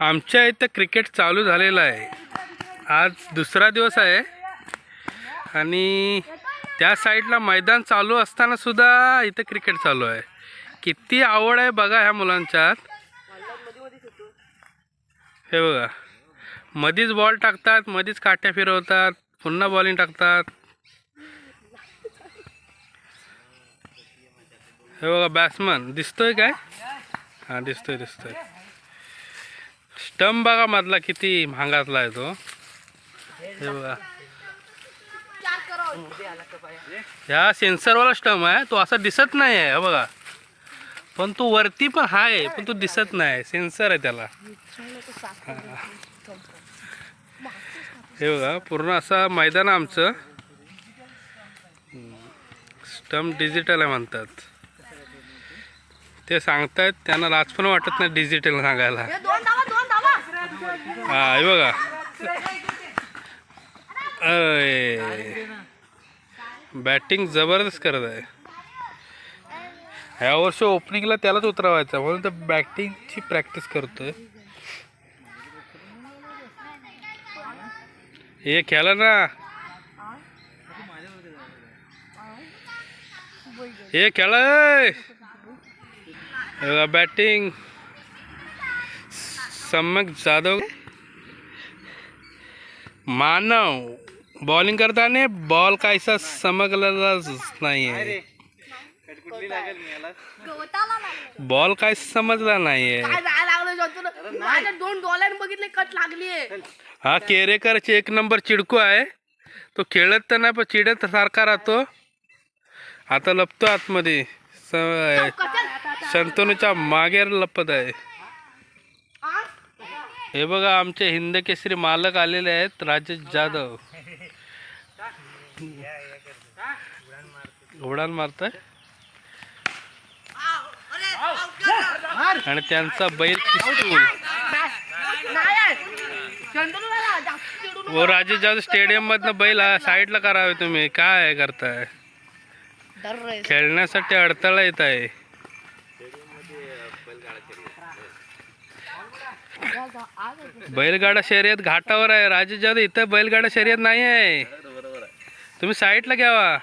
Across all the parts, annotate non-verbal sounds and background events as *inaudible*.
आमच्या इथं क्रिकेट चालू झालेलं आहे. आज दुसरा दिवस आहे. आणि त्या साईडला मैदान चालू असताना सुद्धा इथं क्रिकेट चालू आहे. किती आवड आहे बघा ह्या मुलांच्या. हे बघा. मधीच बॉल टाकतात मधीच काट्या फिरवतात पुन्हा बॉलिंग टाकतात. हे बघा बॅट्समन दिसतोय काय? हां दिसतोय दिसतोय. स्टंप बघा मधला किती महागातला आहे तो. हे बघा. ह्या सेन्सरवाला स्टंप आहे तो असा दिसत नाही आहे बघा. पण तो वरती पण आहे पण तो दिसत नाही सेन्सर आहे त्याला. हे बघा पूर्ण असा मैदान आहे आमचं. स्टंप डिजिटल आहे म्हणतात. ते सांगतायत त्यांना लाज पण वाटत नाही डिजिटल सांगायला. हा हे बघा. अरे बॅटिंग जबरदस्त करत आहे. ह्या वर्षी ओपनिंगला त्यालाच उतरवायचं म्हणून तर बॅटिंगची प्रॅक्टिस करतोय. हे खेळा ना. हे खेळ बॅटिंग सम्यक जाधव। मानव बॉलिंग करताना बॉल कायसा समजलेलाच नाही आहे बॉल काय समजला नाही आहे काय जायला लागलं शंतनू माझ्या दोन डॉलर बघितले कट लागली हा केरेकरची एक नंबर चिडकू आहे. तो खेळत तर नाही पण चिडत सारखा राहतो. आता लपतो आतमध्ये. शंतनूच्या मागेर लपत आहे. हे बघा आमचे हिंद केसरी मालक आलेले आहेत राजेश जाधव. उडान मारताय? आणि त्यांचा बैल पिस्तूल. व राजेश जाधव स्टेडियम मधनं बैल साईडला करावे तुम्ही. काय करताय? खेळण्यासाठी अडथळा येत आहे. बैलगाडा शर्यत घाटावर आहे. राजेश जाधव इथं बैलगाडा शर्यत नाही आहे. तुम्ही साईडला घ्यावा.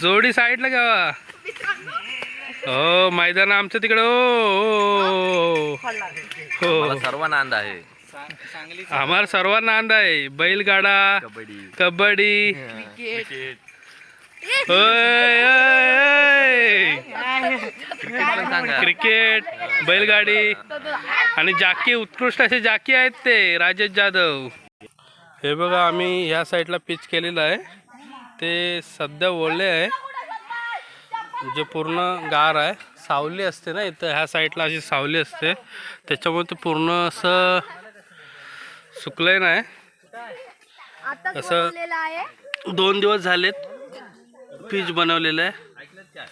जोडी साईडला घ्यावा. हो मैदान आमचं तिकडं. हो हो मला सर्वांना आनंद आहे. आम्हाला सर्वांना आनंद आहे. बैलगाडा कबड्डी. कबड्डी. क्रिकेट बैलगाडी आणि जाकी उत्कृष्ट असे जाकी आहेत ते राजेश जाधव. हे बघा आम्ही ह्या साईडला पिच केलेलं आहे. ते सध्या ओढले आहे. जे पूर्ण गार आहे सावली असते ना इथं ह्या साईडला अशी सावली असते. त्याच्यामुळे ते पूर्ण असं सुकलंय नाही. असं- दोन दिवस झालेत. पिच बनवलेलं आहे. ऐकलं काय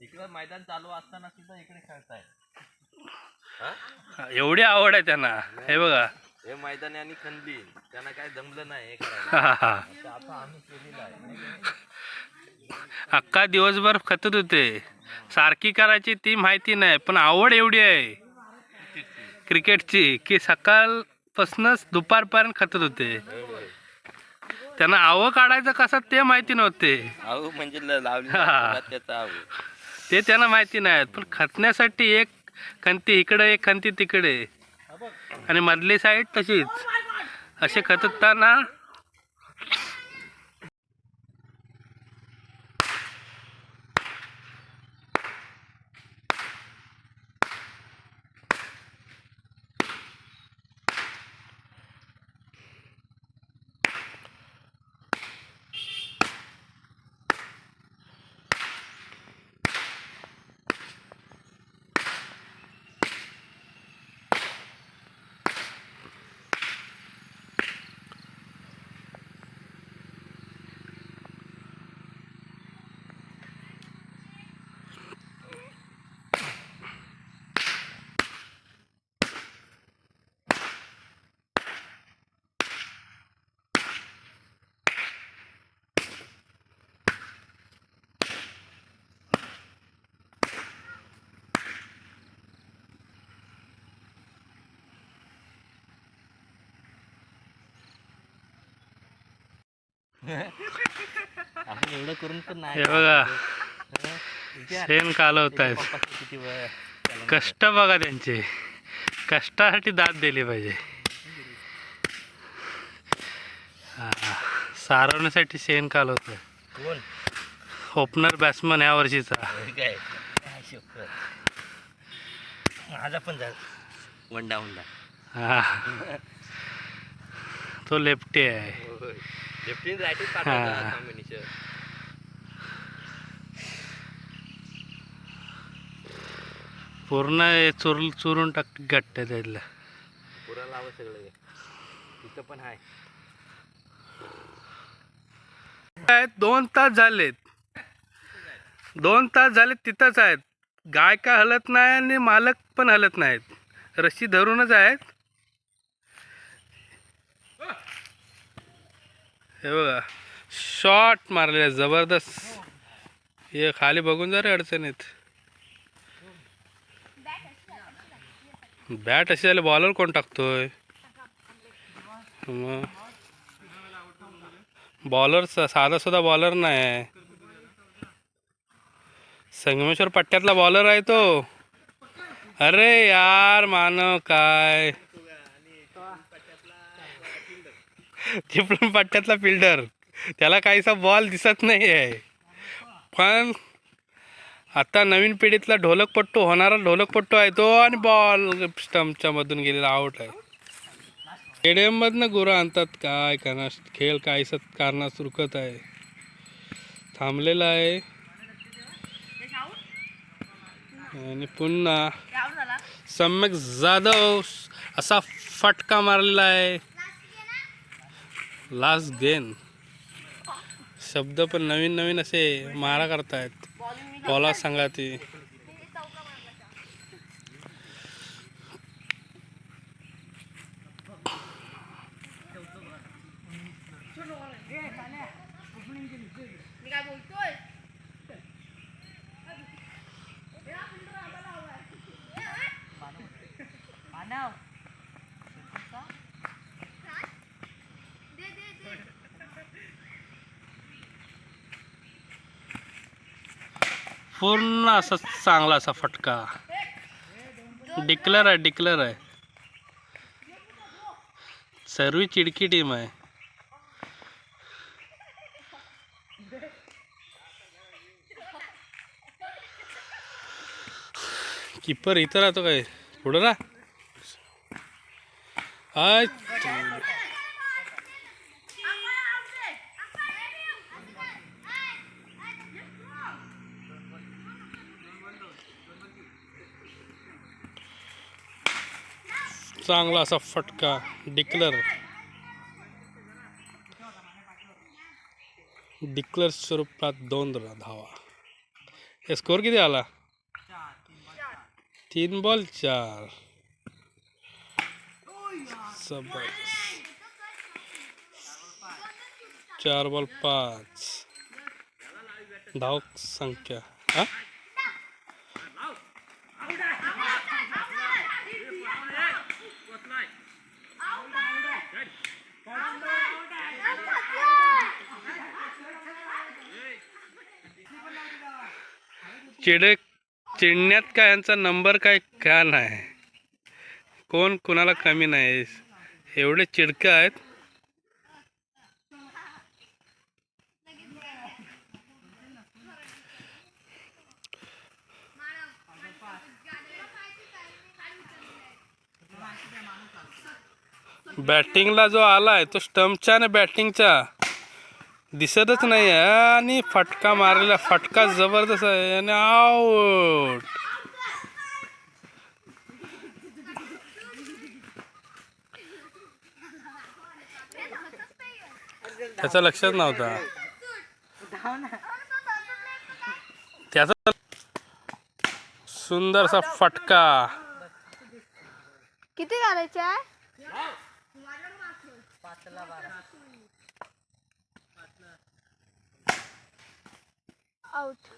इकडं मैदान चालू असताना सुद्धा इकडे खेळताय. एवढी आवड आहे त्यांना. हे बघा. हे मैदानी आणि खंदी. त्यांना काय जमलं नाही हे *laughs* करायला. हा, हा. ते आता आम्ही केलेलं आहे. अख्खा दिवसभर खतत होते. सारखी करायची ती माहिती नाही पण आवड एवढी आहे. क्रिकेटची की सकाळपासूनच दुपारपर्यंत खतत होते. त्यांना आवं काढायचं कसं ते माहिती नव्हते. म्हणजे ल- लावली हा. त्याचा अहो ते त्यांना माहिती नाही पण खतण्यासाठी एक खंती इकडे एक खंती तिकडे. आणि मधली साईड तशीच. असे खतताना आपण एवढं करून पण नाही. हे बघा. शेण कालवत आहेत. वय त्याला कष्ट बघा त्यांचे. कष्टासाठी दाद दिली पाहिजे. सारवण्यासाठी शेण कालवत कोण? ओपनर बॅट्समन या वर्षीचा. माझा पण वंडा वंडा. हा. तो लेफ्टी आहे. लेफ्टीन राईटीन कॉम्बिनेशन पूर्ण चुर चुरून टाक गट्ट त्यातलं. पुरा लावा सगळं. तिथं पण आहे. काय दोन तास झालेत. दोन तास झाले तिथंच आहेत. गाय काय हलत नाही आणि मालक पण हलत नाहीत. रस्सी धरूनच आहेत. हे बघा शॉर्ट मारलेला जबरदस्त. हे खाली बघून जा रे अडचणीत बॅट अशी झाली बॉलर कोण टाकतोय? मग. बॉलर साधा सुद्धा बॉलर नाही. संगमेश्वर पट्ट्यातला बॉलर आहे तो. अरे यार मानव काय? *laughs* चिपळूण पट्ट्यातला फिल्डर त्याला काहीसा बॉल दिसत नाही आहे पण आता नवीन पिढीतला ढोलकपट्टू होणारा ढोलकपट्टू आहे तो आणि बॉल स्टम्पच्या मधून गेलेला आउट आहे. स्टेडियम मधनं गुरं आणतात काय करणार? खेळ काहीसा कारणास रुकत आहे. थांबलेला आहे. आणि पुन्हा सम्यक जाधव असा फटका मारलेला आहे. Last gain. शब्द पण नवीन नवीन असे मारा करतायत. बॉला सांगा ती. No. पूर्ण असा चांगला असा फटका. डिक्लेअर आहे डिक्लेअर आहे. सर्व चिडकी टीम आहे. किपर इथं राहतो काय? पुढं ना आय चांगला असा फटका, डिक्लर। डिक्लर स्वरूपात दोन धावा स्कोर किती आला? तीन बॉल चार। चार बॉल पाच। धावक संख्या, हा? चिडे चिडण्यात काय यांचा नंबर काय का नाही? कोण कुणाला कमी नाही? एवढे चिडकं आहेत. बॅटिंगला जो आलाय तो स्टम्पच्या आणि बॅटिंगचा दिसतच नाही आहे. आणि फटका मारलेला फटका जबरदस्त आहे. आणि आऊट त्याचा लक्षात नव्हता. त्याचा सुंदरसा फटका. किती घालायचे आहे आउट